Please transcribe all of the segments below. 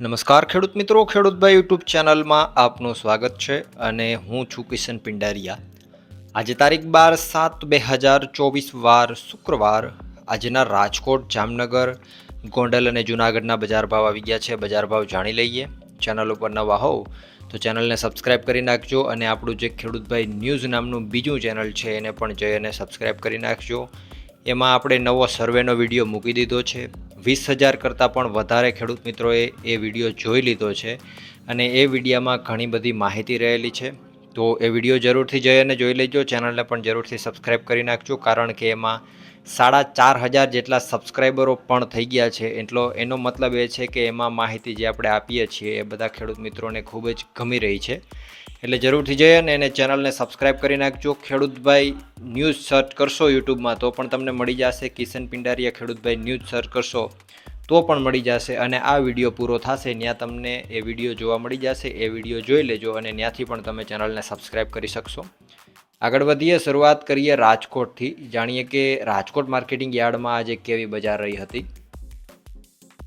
નમસ્કાર ખેડૂત મિત્રો ખેડૂતભાઈ યુટ્યુબ ચેનલમાં આપનું સ્વાગત છે અને હું છું કિશન પિંડારિયા. આજે તારીખ બાર સાત બે હજાર ચોવીસ વાર શુક્રવાર આજના રાજકોટ, જામનગર, ગોંડલ અને જૂનાગઢના બજાર ભાવ આવી ગયા છે. બજાર ભાવ જાણી લઈએ. ચેનલ ઉપર નવા હોવ તો ચેનલને સબસ્ક્રાઇબ કરી નાખજો અને આપણું જે ખેડૂતભાઈ ન્યૂઝ નામનું બીજું ચેનલ છે એને પણ જઈ અને સબસ્ક્રાઇબ કરી નાખજો. એમાં આપણે નવો સર્વેનો વીડિયો મૂકી દીધો છે. વીસ હજાર કરતાં પણ વધારે ખેડૂત મિત્રોએ એ વીડિયો જોઈ લીધો છે અને એ વિડીયામાં ઘણી બધી માહિતી રહેલી છે. તો એ વીડિયો જરૂરથી જઈ અને જોઈ લેજો. ચેનલને પણ જરૂરથી સબસ્ક્રાઈબ કરી નાખજો, કારણ કે એમાં સાડા ચાર હજાર જેટલા સબસ્ક્રાઈબરો પણ થઈ ગયા છે. એટલો, એનો મતલબ એ છે કે એમાં માહિતી જે આપણે આપીએ છીએ એ બધા ખેડૂત મિત્રોને ખૂબ જ ગમી રહી છે. એટલે જરૂરથી જઈએ અને એને ચેનલને સબસ્ક્રાઈબ કરી નાખજો. ખેડૂતભાઈ ન્યૂઝ સર્ચ કરશો યુટ્યુબમાં તો પણ તમને મળી જશે. કિશન પિંડારીયા ખેડૂતભાઈ ન્યૂઝ સર્ચ કરશો તો પણ મળી જશે અને આ વીડિયો પૂરો થશે. ત્યાં તમને એ વીડિયો જોવા મળી જશે. એ વીડિયો જોઈ લેજો અને ત્યાંથી પણ તમે ચેનલને સબસ્ક્રાઈબ કરી શકશો. આગળ વધીએ, શરૂઆત કરીએ રાજકોટથી. જાણીએ કે રાજકોટ માર્કેટિંગ યાર્ડમાં આજે કેવી બજાર રહી હતી?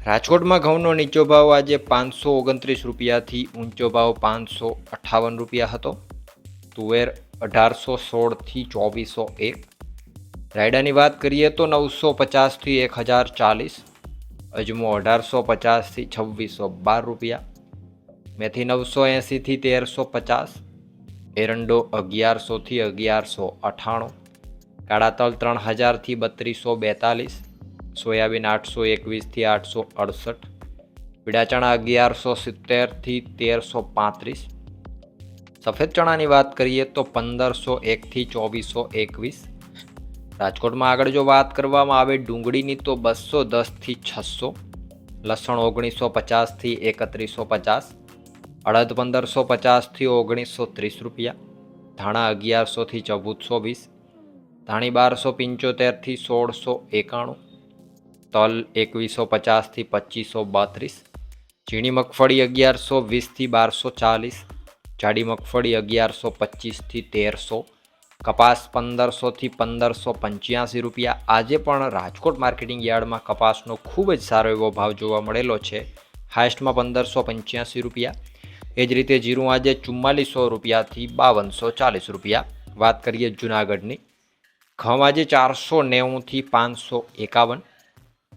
રાજકોટમાં ઘઉંનો નીચો ભાવ આજે પાંચસો ઓગણત્રીસ રૂપિયાથી ઊંચો ભાવ પાંચસો અઠ્ઠાવન રૂપિયા હતો. તુવેર અઢારસો સોળથી ચોવીસો એક. રાયડાની વાત કરીએ તો નવસો પચાસથી એક હજાર ચાલીસ. અજમો અઢારસો પચાસથી છવ્વીસો બાર રૂપિયા. મેથી નવસો એંસીથી તેરસો પચાસ. એરંડો અગિયારસોથી અગિયારસો અઠ્ઠાણું કાળા તલ ત્રણ હજારથી બત્રીસો બેતાલીસ, સોયાબીન આઠસો એકવીસથી આઠસો અડસઠ પીળા ચણા અગિયારસો સિત્તેરથી તેરસો પાંત્રીસ, સફેદ ચણાની વાત કરીએ તો પંદરસો એકથી ચોવીસો એકવીસ, રાજકોટમાં આગળ જો વાત કરવામાં આવે ડુંગળીની તો બસો દસથી છસો, લસણ ઓગણીસો પચાસથી એકત્રીસો પચાસ અડદ પંદરસો પચાસથી ઓગણીસો ત્રીસ રૂપિયા, ધાણા અગિયારસોથી ચૌદસો વીસ, ધાણી બારસો પંચોતેરથી સોળસો એકાણું, તલ એકવીસો પચાસથી પચીસો બત્રીસ, ઝીણી મગફળી અગિયારસો વીસથી બારસો ચાલીસ, જાડી મગફળી અગિયારસો પચીસથી તેરસો, કપાસ પંદરસોથી પંદરસો પંચ્યાસી રૂપિયા. આજે પણ રાજકોટ માર્કેટિંગ યાર્ડમાં કપાસનો ખૂબ જ સારો એવો ભાવ જોવા મળેલો છે. હાઇસ્ટમાં પંદરસો પંચ્યાસી રૂપિયા એ જ રીતે જીરું આજે ચુમ્માલીસો રૂપિયાથી બાવનસો ચાલીસ રૂપિયા. વાત કરીએ જુનાગઢની. ઘઉં આજે ચારસો નેવુંથી પાંચસો એકાવન,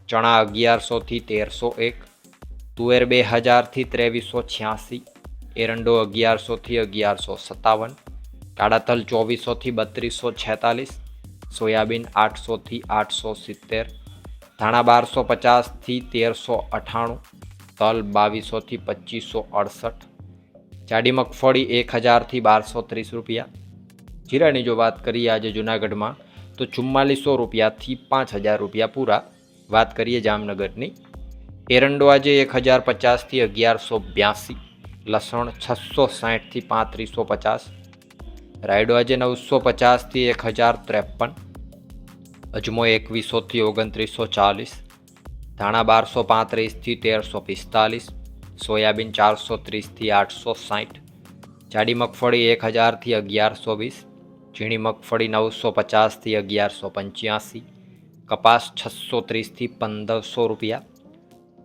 ચણા અગિયારસોથી તેરસો એક, તુવેર બે હજારથી ત્રેવીસો છ્યાસી, એરંડો અગિયારસોથી અગિયારસો સત્તાવન કાળા તલ ચોવીસોથી બત્રીસો છેતાલીસ, સોયાબીન આઠસોથી આઠસો સિત્તેર, ધાણા બારસો પચાસથી તેરસો અઠ્ઠાણું તલ બાવીસોથી પચીસો અડસઠ જાડી મગફળી એક હજારથી બારસો ત્રીસ રૂપિયા. જીરાની જો વાત કરીએ આજે જુનાગઢમાં, તો ચુમ્માલીસો રૂપિયાથી પાંચ હજાર રૂપિયા પૂરા. વાત કરીએ જામનગરની, એરંડો આજે એક હજાર પચાસથી અગિયારસો બ્યાસી, લસણ છસો સાઠથી પાંત્રીસો પચાસ, રાયડો આજે નવસો પચાસથી એક હજાર ત્રેપન, અજમો એકવીસોથી ઓગણત્રીસો ચાલીસ, ધાણા બારસો પાંત્રીસથી તેરસો પિસ્તાલીસ સોયાબીન ચારસો ત્રીસથી આઠસો સાઠ, જાડી મગફળી એક હજારથી અગિયારસો વીસ, ઝીણી મગફળી નવસો પચાસથી અગિયારસો પંચ્યાસી, કપાસ છસો ત્રીસથી પંદરસો રૂપિયા,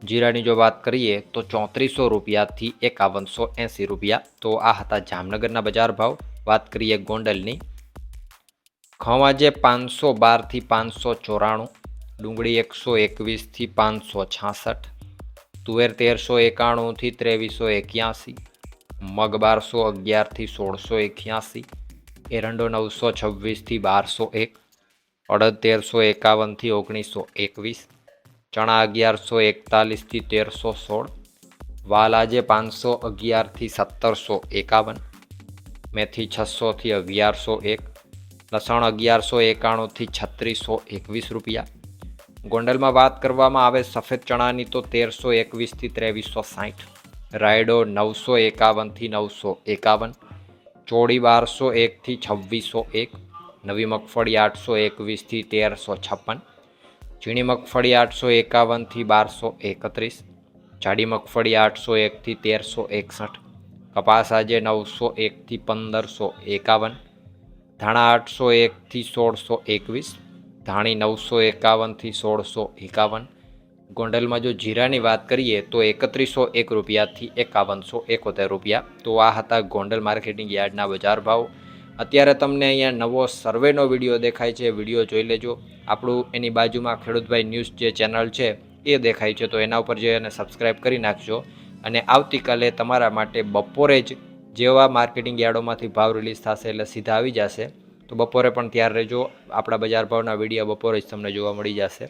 જીરાની જો વાત કરીએ તો ચોત્રીસો રૂપિયાથી એકાવનસો એંસી રૂપિયા. તો આ હતા જામનગરના બજાર ભાવ. વાત કરીએ ગોંડલની. ઘઉં આજે પાંચસો બારથી પાંચસો ચોરાણું, ડુંગળી એકસો એકવીસથી પાંચસો છાસઠ તુવેર તેરસો એકાણુંથી ત્રેવીસો એક્યાસી, મગ બારસો અગિયારથી સોળસો એક્યાસી, એરંડો નવસો છવ્વીસથી બારસો એક, અડદ તેરસો એકાવનથી ઓગણીસો એકવીસ, ચણા અગિયારસો એકતાલીસથી તેરસો સોળ, વાલ આજે પાંચસો અગિયારથી સત્તરસો એકાવન, મેથી છસોથી અગિયારસો એક, લસણ અગિયારસો એકાણુંથી છત્રીસો એકવીસ રૂપિયા ગોંડલમાં વાત કરવામાં આવે સફેદ ચણાની તો તેરસો એકવીસથી ત્રેવીસો સાઠ. રાયડો નવસો એકાવનથી નવસો એકાવન. ચોળી બારસો એકથી છવ્વીસો એક. નવી મગફળી આઠસો એકવીસથી તેરસો છપ્પન. ઝીણી મગફળી આઠસો એકાવનથી બારસો એકત્રીસ. જાડી મગફળી આઠસો એકથી તેરસો એકસઠ. કપાસ આજે નવસો એકથી પંદરસો એકાવન. ધાણા આઠસો એકથી સોળસો એકવીસ. ધાણી નવસો એકાવનથી સોળસો એકાવન. ગોંડલમાં જો જીરાની વાત કરીએ તો એકત્રીસો એક રૂપિયાથી એકાવનસો એકોતેર રૂપિયા. તો આ હતા ગોંડલ માર્કેટિંગ યાર્ડના બજાર ભાવ. અત્યારે તમને અહીંયા નવો સર્વેનો વીડિયો દેખાય છે, વીડિયો જોઈ લેજો. આપણું એની બાજુમાં ખેડૂતભાઈ ન્યૂઝ જે ચેનલ છે, એ દેખાય છે. તો એના ઉપર જઈ અને સબસ્ક્રાઈબ કરી નાખજો. અને આવતીકાલે તમારા માટે બપોરે જ જેવા માર્કેટિંગ યાર્ડોમાંથી ભાવ રિલીઝ થશે એટલે સીધા આવી જશે. તો બપોરે પણ ત્યાર રહેજો. આપણા બજાર ભાવના વીડિયો બપોરે જ તમને જોવા મળી જશે.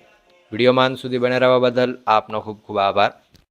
વિડીયોમાં અંત સુધી બને રહેવા બદલ આપનો ખૂબ ખૂબ આભાર.